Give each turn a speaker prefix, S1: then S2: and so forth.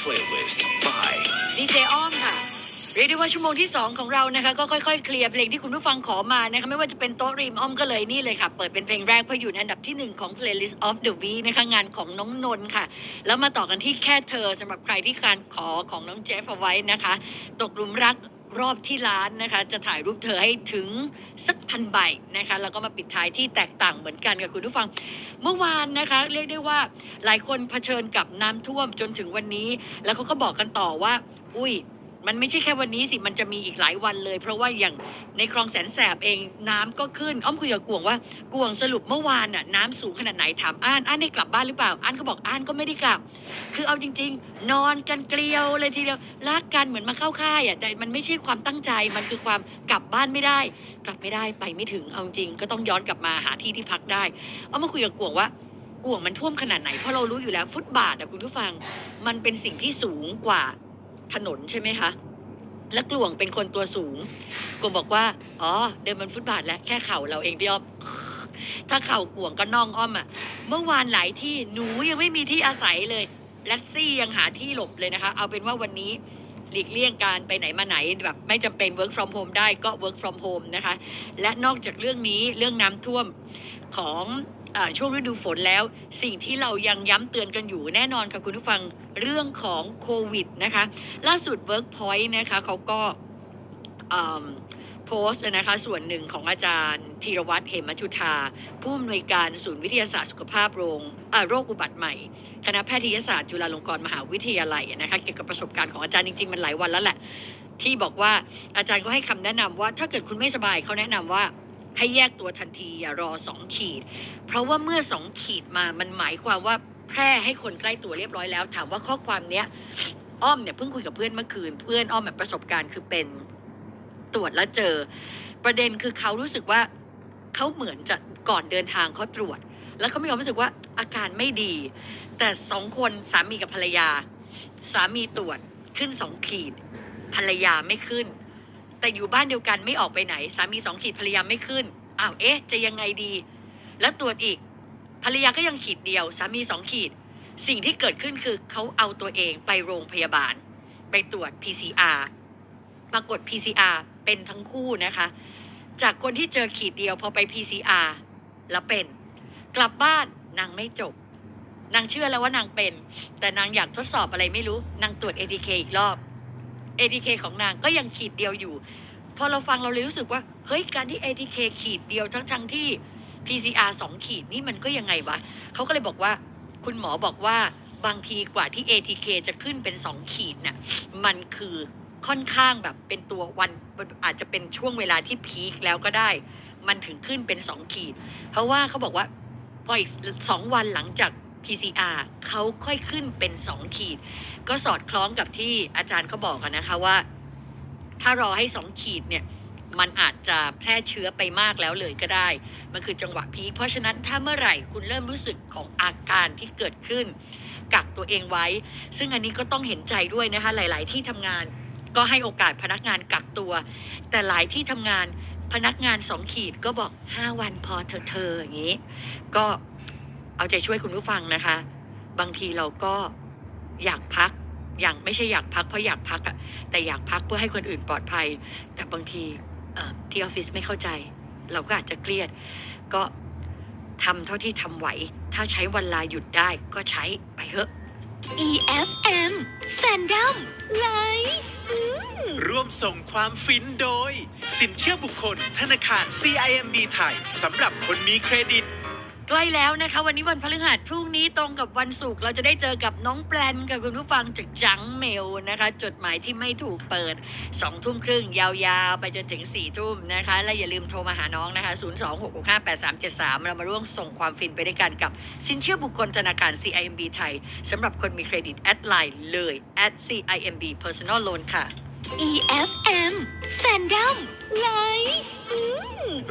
S1: Playlist by
S2: ดีเจอ้อมค่ะ เรียกได้ว่าชั่วโมงที่ 2 ของเรานะคะ ก็ค่อยๆ เคลียร์เพลงที่คุณผู้ฟังขอมานะคะ ไม่ว่าจะเป็นโต๊ะริมอ้อมก็เลยนี่เลยค่ะ เปิดเป็นเพลงแรกเพราะอยู่ในอันดับที่ 1 ของ playlist of the week นะคะงานของน้องนนท์ค่ะ แล้วมาต่อกันที่แค่เธอสำหรับใครที่การขอของน้องเจฟเอาไว้นะคะ ตกหลุมรัก รอบที่ร้านนะคะ จะถ่ายรูปเธอให้ถึงสักพันใบนะคะ แล้วก็มาปิดท้ายที่แตกต่างเหมือนกันกับคุณผู้ฟัง เมื่อวานนะคะ เรียกได้ว่าหลายคนเผชิญกับน้ำท่วมจนถึงวันนี้ แล้วเขาก็บอกกันต่อว่า อุ้ย มันไม่ใช่แค่วันนี้สิ มันจะมีอีกหลายวันเลย เพราะว่าอย่างในคลองแสนแสบเองน้ำก็ขึ้น อ้อมคุยกับกวงว่ากวงสรุปเมื่อวานน่ะน้ำสูงขนาดไหนถามอ้านอ้านได้กลับบ้านหรือเปล่าอ้านก็บอกอ้านก็ไม่ได้กลับ คือเอาจริง ๆ นอนกันเกลียวเลยทีเดียวรักกันเหมือนมาเข้าค่ายอะแต่มันไม่ใช่ความตั้งใจมันคือความกลับบ้านไม่ได้ กลับไม่ได้ไปไม่ถึงเอาจริงก็ต้องย้อนกลับมาหาที่ที่พักได้ เอามาคุยกับกวงว่ากวงมันท่วมขนาดไหน เพราะเรารู้อยู่แล้วฟุตบาทอะคุณผู้ฟัง มันเป็นสิ่งที่สูงกว่า ถนนใช่ไหมคะ และกลวงเป็นคนตัวสูงกลวงบอกว่า อ๋อ เดินบนฟุตบาทแล้วแค่เข่าเราเองพี่อ้อมถ้าเข่ากวงก็น่องอ้อมอะเมื่อวานหลายที่หนูยังไม่มีที่อาศัยเลยแลซี่ยังหาที่หลบเลยนะคะ เอาเป็นว่าวันนี้หลีกเลี่ยงการไปไหนมาไหนแบบไม่จำเป็น work from home ได้ก็ work from home นะคะ และนอกจากเรื่องนี้เรื่องน้ำท่วมของ ช่วงฤดูฝนแล้ว สิ่งที่เรายังย้ำเตือนกันอยู่แน่นอนค่ะคุณผู้ฟังเรื่องของโควิดนะคะ ล่าสุด Workpoint นะคะเขาก็โพสต์นะคะส่วนหนึ่งของอาจารย์ธีรวัตรเหมชุธา ผู้อำนวยการศูนย์วิทยาศาสตร์สุขภาพโรงโรคอุบัติใหม่ คณะแพทยศาสตร์จุฬาลงกรณ์มหาวิทยาลัยนะคะเกี่ยวกับประสบการณ์ของอาจารย์จริงๆ มันหลายวันแล้วแหละ ที่บอกว่าอาจารย์ก็ให้คำแนะนำว่าถ้าเกิดคุณไม่สบายเขาแนะนำว่า ให้แยกตัวทันทีอย่ารอสองขีด เพราะว่าเมื่อสองขีดมามันหมายความว่าแพร่ให้คนใกล้ตัวเรียบร้อยแล้ว ถามว่าข้อความเนี้ยอ้อมเนี่ยเพิ่งคุยกับเพื่อนเมื่อคืน เพื่อนอ้อมแบบประสบการณ์คือเป็นตรวจแล้วเจอ ประเด็นคือเขารู้สึกว่าเขาเหมือนจะก่อนเดินทางเขาตรวจ แล้วเขามีความรู้สึกว่าอาการไม่ดี แต่สองคนสามีกับภรรยา สามีตรวจขึ้นสองขีด ภรรยาไม่ขึ้น แต่อยู่บ้านเดียวกันไม่ออกไปไหน สามีสองขีดภรรยาไม่ขึ้นอ้าวเอ๊ะ จะยังไงดี แล้วตรวจอีก ภรรยาก็ยังขีดเดียว สามีสองขีด สิ่งที่เกิดขึ้นคือเขาเอาตัวเองไปโรงพยาบาล ไปตรวจ PCR ปรากฏ PCR เป็นทั้งคู่นะคะ จากคนที่เจอขีดเดียวพอไป PCR แล้วเป็น กลับบ้านนางไม่จบนางเชื่อแล้วว่านางเป็น แต่นางอยากทดสอบอะไรไม่รู้ นางตรวจ ATK อีกรอบ ATK ของนางก็ยังขีดเดียวอยู่ พอเราฟังเราเลยรู้สึกว่า เฮ้ย การที่ ATK ขีดเดียวทั้งทั้งที่ PCR สองขีดนี่มันก็ยังไงวะเขาก็เลยบอกว่า คุณหมอบอกว่าบางทีกว่าที่ ATK จะขึ้นเป็นสองขีดน่ะมันคือค่อนข้างแบบเป็นตัววันอาจจะเป็นช่วงเวลาที่พีคแล้วก็ได้ มันถึงขึ้นเป็นสองขีด เพราะว่าเขาบอกว่าพออีกสองวันหลังจาก PCR เขาค่อยขึ้นเป็นสองขีด ก็สอดคล้องกับที่อาจารย์เขาบอกอะนะคะว่า ถ้ารอให้สองขีดเนี่ยมันอาจจะแพร่เชื้อไปมากแล้วเลยก็ได้ มันคือจังหวะพีเพราะฉะนั้นถ้าเมื่อไหร่คุณเริ่มรู้สึกของอาการที่เกิดขึ้น กักตัวเองไว้ ซึ่งอันนี้ก็ต้องเห็นใจด้วยนะคะ หลาย ๆ ที่ทำงาน ก็ให้โอกาสพนักงานกักตัว แต่หลายที่ทำงานพนักงานสองขีดก็บอกห้าวันพอเธอเธออย่างนี้ ก็ เอาใจช่วยคุณผู้ฟังนะคะ บางทีเราก็อยากพัก อย่างไม่ใช่อยากพักเพราะอยากพักอะแต่อยากพักเพื่อให้คนอื่นปลอดภัย แต่บางทีเอ่อที่ออฟฟิศไม่เข้าใจ เราก็อาจจะเครียด ก็ทำเท่าที่ทำไหว ถ้าใช้วันลาหยุดได้ก็ใช้ไปเถอะ
S3: EFM Fandom Live
S1: ร่วมส่งความฟินโดย สินเชื่อบุคคล ธนาคาร CIMB ไทยสำหรับคนมีเครดิต
S2: ใกล้แล้วนะคะ วันนี้วันพฤหัสพรุ่งนี้ตรงกับวันศุกร์เราจะได้เจอกับน้องแปลนกับคุณผู้ฟังจากจังเมลนะคะ จดหมายที่ไม่ถูกเปิด2องทุ่มครึ่งยาวๆ ไปจนถึง4ี่ทุ่มนะคะ และอย่าลืมโทรมาหาน้องนะคะ 0 2 6 6 5 8 3 7 3 เรามาร่วมส่งความฟินไปด้วยกันกับสินเชื่อบุคคลธนาคาร CIMB ไทยสำหรับคนมีเครดิตแอดไลน์เลย at CIMB Personal Loan ค่ะ
S3: EFM Fandom Live